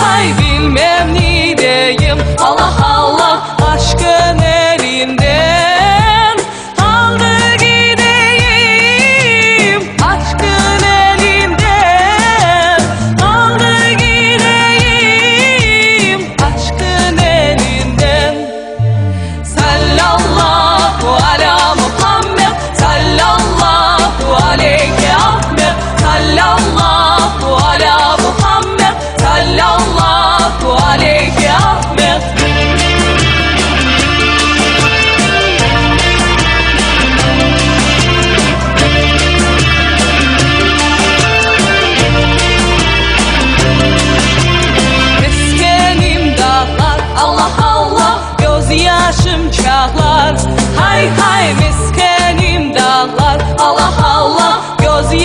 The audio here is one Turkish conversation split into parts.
I've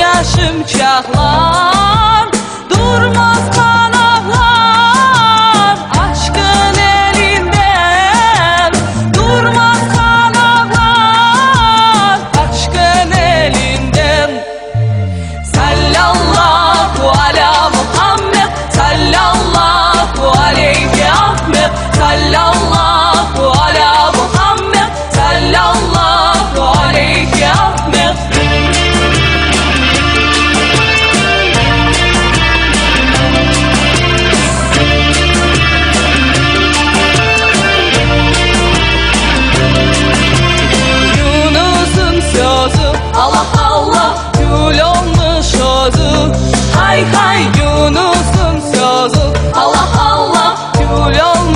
yaşım çağlar. Durmaz kalır Yunus'un sözü Allah Allah. Gül olmuş